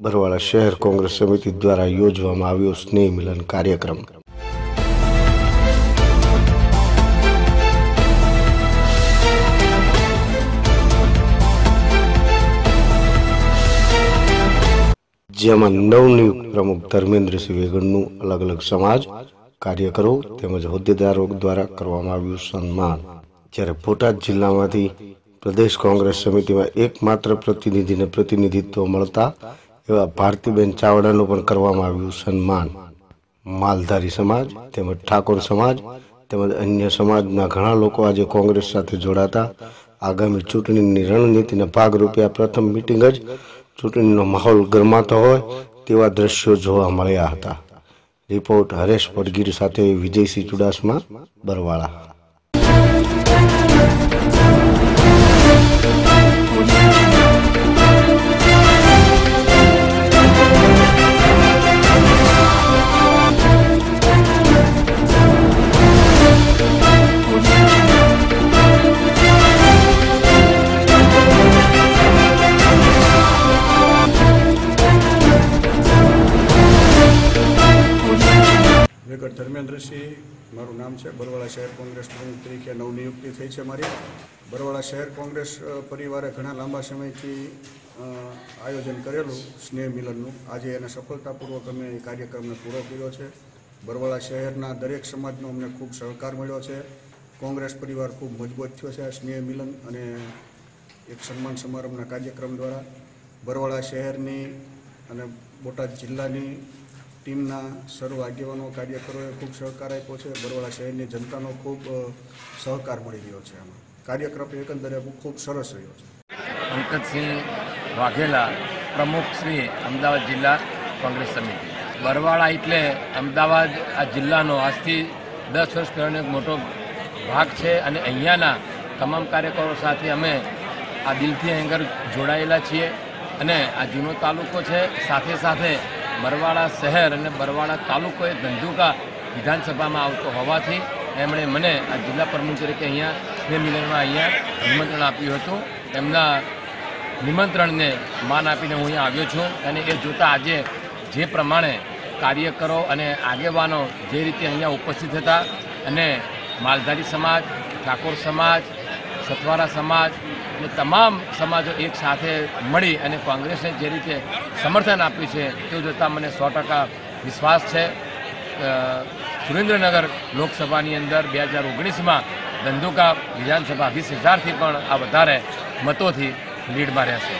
બરવાળા શહેર કોંગ્રેસ સમિતિ દ્વારા યોજવામાં આવ્યો સ્નેહ મિલન કાર્યક્રમ. જેમાં નવનિયુક્ત પ્રમુખ ધર્મેન્દ્રસિંહ વેગડનું અલગ અલગ સમાજ, કાર્યકરો તેમજ હોદ્દેદારો દ્વારા કરવામાં આવ્યું સન્માન. જ્યારે બોટાદ જિલ્લામાંથી પ્રદેશ કોંગ્રેસ સમિતિમાં એકમાત્ર પ્રતિનિધિને પ્રતિનિધિત્વ મળતા એવા ભારતીબેન ચાવડાનું પણ કરવામાં આવ્યું સન્માન. માલધારી સમાજ, તેમજ ઠાકોર સમાજ, તેમજ અન્ય સમાજના ઘણા લોકો આજે કોંગ્રેસ સાથે જોડાતા. આગામી ચૂંટણીની રણનીતિના ભાગરૂપે આ પ્રથમ મિટિંગ જ ચૂંટણીનો માહોલ ગરમાતો હોય તેવા દ્રશ્યો જોવા મળ્યા હતા. રિપોર્ટ હરેશ પડગીર સાથે વિજયસિંહ ચુડાસમા, બરવાળા. વેગડ ધર્મેન્દ્રસિંહ મારું નામ છે બરવાળા શહેર કોંગ્રેસ પ્રમુખ તરીકે નવનિયુક્તિ થઈ છે મારી. બરવાળા શહેર કોંગ્રેસ પરિવારે ઘણા લાંબા સમયથી આયોજન કરેલું સ્નેહ મિલનનું. આજે એને સફળતાપૂર્વક અમે એ કાર્યક્રમને પૂરો કર્યો છે. બરવાળા શહેરના દરેક સમાજનો અમને ખૂબ સહકાર મળ્યો છે. કોંગ્રેસ પરિવાર ખૂબ મજબૂત થયો છે સ્નેહ મિલન અને એક સન્માન સમારંભના કાર્યક્રમ દ્વારા. બરવાળા શહેરની અને બોટાદ જિલ્લાની ટીમના સર્વ આગેવાનો કાર્યકરોએ ખૂબ સહકાર આપ્યો છે. બરોડા શહેરની જનતાનો ખૂબ સહકાર મળી રહ્યો છે આમાં. કાર્યક્રમ એકંદરે ખૂબ સરસ રહ્યો છે. પંકજસિંહ વાઘેલા પ્રમુખ શ્રી અમદાવાદ જિલ્લા કોંગ્રેસ સમિતિ. બરવાળા એટલે અમદાવાદ આ જિલ્લાનો આજથી દસ વર્ષ પહેલાંનો એક મોટો ભાગ છે અને અહીંયાના તમામ કાર્યકરો સાથે અમે આ દિલથી એંગર જોડાયેલા છીએ. અને આ જૂનો તાલુકો છે. સાથે સાથે બરવાળા શહેર અને બરવાળા તાલુકો એ ધંધુકા વિધાનસભામાં આવતો હોવાથી એમણે મને આ જિલ્લા પ્રમુખ તરીકે અહીંયા સ્નેહ મિલનમાં અહીંયા નિમંત્રણ આપ્યું હતું. એમના નિમંત્રણને માન આપીને હું અહીંયા આવ્યો છું અને એ જોતાં આજે જે પ્રમાણે કાર્યકરો અને આગેવાનો જે રીતે અહીંયા ઉપસ્થિત હતા અને માલધારી સમાજ, ઠાકોર સમાજ સથવારા સમાજ અને તમામ સમાજો એક સાથે મળી અને કોંગ્રેસને જે રીતે સમર્થન આપ્યું છે, તે જોતાં મને સો ટકા વિશ્વાસ છે. સુરેન્દ્રનગર લોકસભાની અંદર બે હજાર ઓગણીસમાં ધંધુકા વિધાનસભા વીસ હજારથી પણ આ વધારે મતોથી લીડમાં રહેશે.